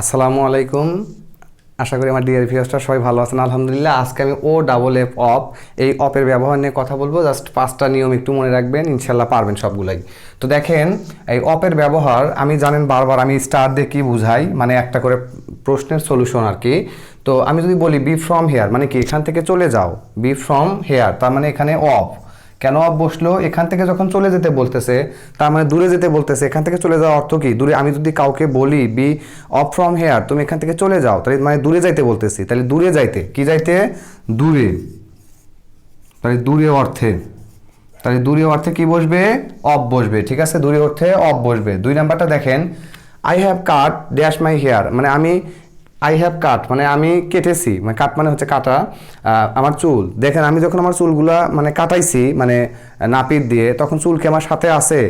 আসসালামু আলাইকুম। আশা করি আমার ডিয়ার ভিউয়ার্সটা সবাই ভালো আছেন। আলহামদুলিল্লাহ, আজকে আমি ও ডাবল এফ অফ এই অপের ব্যবহার নিয়ে কথা বলব। জাস্ট পাঁচটা নিয়ম একটু মনে রাখবেন ইনশাল্লাহ পারবেন সবগুলাই। তো দেখেন, এই অপের ব্যবহার, আমি জানেন বারবার আমি স্টার দিয়ে কী বুঝাই মানে একটা করে প্রশ্নের সলিউশন আর কি। তো আমি যদি বলি বি ফ্রম হেয়ার মানে কি এখান থেকে চলে যাও বি ফ্রম হেয়ার তার মানে এখানে অফ কেন অফ বসল? এখান থেকে যখন চলে যেতে বলতেছে, তার মানে দূরে যেতে বলতেছে, এখান থেকে চলে যাওয়ার অর্থ কি? দূরে আমি যদি কাউকে বলি বি অফ ফ্রম হেয়ার তুমি এখান থেকে চলে যাও। তাহলে মানে দূরে যাইতে বলতেছি। তাহলে দূরে যাইতে, কি যাইতে? দূরে। তাহলে দূরে অর্থে। তাহলে দূরে অর্থে কি বসবে? অফ বসবে। ঠিক আছে? দূরে অর্থে অফ বসবে। দুই নাম্বারটা দেখেন I have cut dash my hair মানে আমি আই হ্যাভ কাট মানে আমি কেটেছি মানে কাট মানে হচ্ছে কাটা আমার চুল। দেখেন, আমি যখন আমার চুলগুলা মানে কাটাইছি মানে নাপিত দিয়ে, তখন চুল কি আমার সাথে আছে?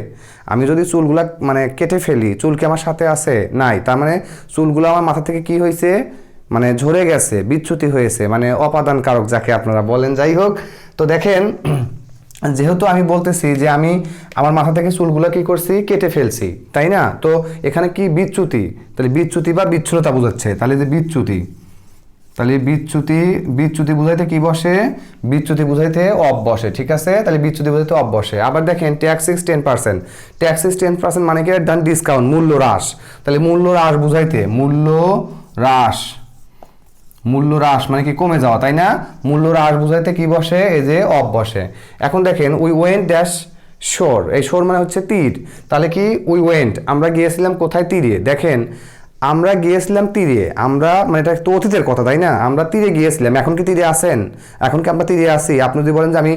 আমি যদি চুলগুলা মানে কেটে ফেলি, চুল কি আমার সাথে আছে? নাই। তার মানে চুলগুলো আমার মাথা থেকে কি হয়েছে? মানে ঝরে গেছে বিচ্যুতি হয়েছে মানে অপাদান কারক যাকে আপনারা বলেন। যাই হোক, তো দেখেন যেহেতু আমি বলতেছি যে আমি আমার মাথা থেকে চুলগুলো কি করছি, কেটে ফেলছি, তাই না? তো এখানে কি বিচ্যুতি? তাহলে বিচ্যুতি বা বিচ্ছুরতা বোঝাচ্ছে। তাহলে যে বিচ্যুতি, তাহলে বিচ্যুতি বিচ্যুতি বুঝাইতে কি বসে? বিচ্যুতি বুঝাইতে অফ বসে, ঠিক আছে? তাহলে বিচ্যুতি বুঝাইতে অফ বসে। আবার দেখেন tax six ten percent tax six ten percent মানে কি? ডান ডিসকাউন্ট মূল্য হ্রাস। তাহলে মূল্য হ্রাস বুঝাইতে মূল্য হ্রাস। মূল্য হ্রাস মানে কি কমে যাওয়া, তাই না? মূল্য হ্রাস বোঝাইতে কি বসে? এই যে অফ বসে। এখন দেখেন উই ওয়েন্ট ড্যাশ শোর, এই শোর মানে হচ্ছে তীর। তাহলে কি উই ওয়েন্ট আমরা গিয়েছিলাম কোথায় তীরে? দেখেন আমরা গিয়েছিলাম তীরে। আমরা মানে এটা তো অতীতের কথা, তাই না? আমরা তীরে গিয়েছিলাম। এখন কি তীরে আসেন এখন কি আমরা তীরে আসি আপনি যদি বলেন যে আমি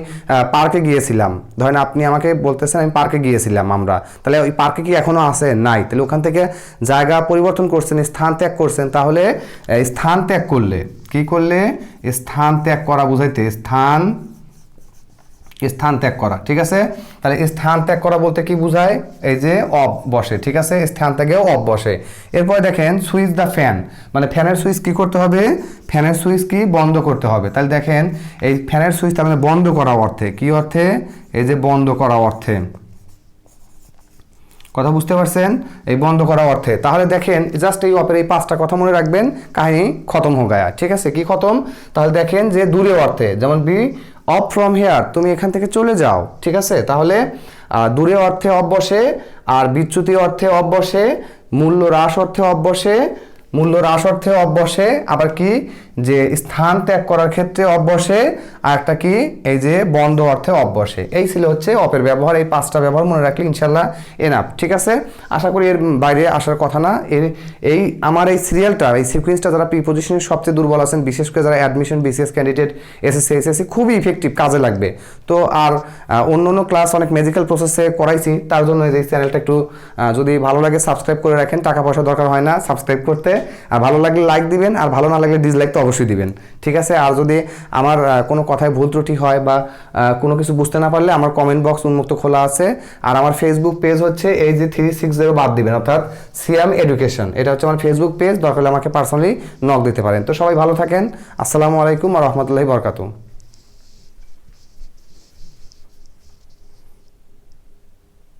পার্কে গিয়েছিলাম। ধরেন আপনি আমাকে বলতেছেন আমি পার্কে গিয়েছিলাম আমরা। তাহলে ওই পার্কে কি এখনও আছেন? নাই। তাহলে ওখান থেকে জায়গা পরিবর্তন করছেন, স্থান ত্যাগ করছেন, তাহলে স্থান ত্যাগ করলে, কি করলে? স্থান ত্যাগ করা বুঝাইতে, স্থান স্থান ত্যাগ করা, ঠিক আছে? তাহলে স্থান ত্যাগ করা বলতে কি বোঝায়? এই যে অফ বসে, ঠিক আছে? স্থান ত্যাগে অফ বসে। এরপর দেখেন, সুইচ দ্য ফ্যান। মানে ফ্যানের সুইচ কি করতে হবে? ফ্যানের সুইচ কি বন্ধ করতে হবে। তাহলে দেখেন, এই ফ্যানের সুইচ তার মানে বন্ধ করা অর্থে, কি অর্থে? এই যে বন্ধ করা অর্থে। কথা বুঝতে পারছেন? এই বন্ধ করা অর্থে। তাহলে দেখেন জাস্ট এই অপের এই পাঁচটা কথা মনে রাখবেন, কাহিনী খতম হয়ে গায়া ঠিক আছে? কি খতম? তাহলে দেখেন যে দূরে অর্থে, যেমন বি অফ ফ্রম হেয়ার তুমি এখান থেকে চলে যাও। ঠিক আছে? তাহলে দূরে অর্থে অফ বসে, আর বিচ্যুতি অর্থে অফ বসে, মূল্য হ্রাস অর্থে অফ বসে, মূল্য হ্রাস অর্থে অফ বসে, আবার কি? যে স্থান ত্যাগ করার ক্ষেত্রে অফ বসে আর একটা কি, এই যে বন্ধ অর্থে অফ বসে এই ছিল হচ্ছে অপের ব্যবহার, এই পাঁচটা ব্যবহার মনে রাখলে ইনশাল্লাহ এনাফ ঠিক আছে? আশা করি এর বাইরে আসার কথা না। এর, এই আমার এই সিরিয়ালটা এই সিকুয়েন্সটা যারা প্রি পজিশনের সবচেয়ে দুর্বল আছেন, বিশেষ করে যারা admission BCS candidate SSC SSC খুবই ইফেক্টিভ কাজে লাগবে। তো আর অন্য অন্য ক্লাস অনেক মেডিকেল প্রসেসে করাইছি, তার জন্য এই চ্যানেলটা একটু যদি ভালো লাগে সাবস্ক্রাইব করে রাখেন, টাকা পয়সা দরকার হয় না সাবস্ক্রাইব করতে। আর ভালো লাগলে লাইক দিবেন, আর ভালো না লাগলে ডিসলাইক তো অবশ্যই দিবেন। ঠিক আছে? আর যদি আমার কোনো কথায় ভুল ত্রুটি হয় বা কোনো কিছু বুঝতে না পারলে আমার কমেন্ট বক্স উন্মুক্ত খোলা আছে। আর আমার ফেসবুক পেজ হচ্ছে এই যে থ্রি সিক্স জিরো বাদ দিবেন, অর্থাৎ সিএম এডুকেশন এটা হচ্ছে আমার ফেসবুক পেজ দরকার হলে আমাকে পার্সোনালি নক দিতে পারেন। তো সবাই ভালো থাকেন। আসসালামু আলাইকুম আর রহমতুল্লাহি বরকাতু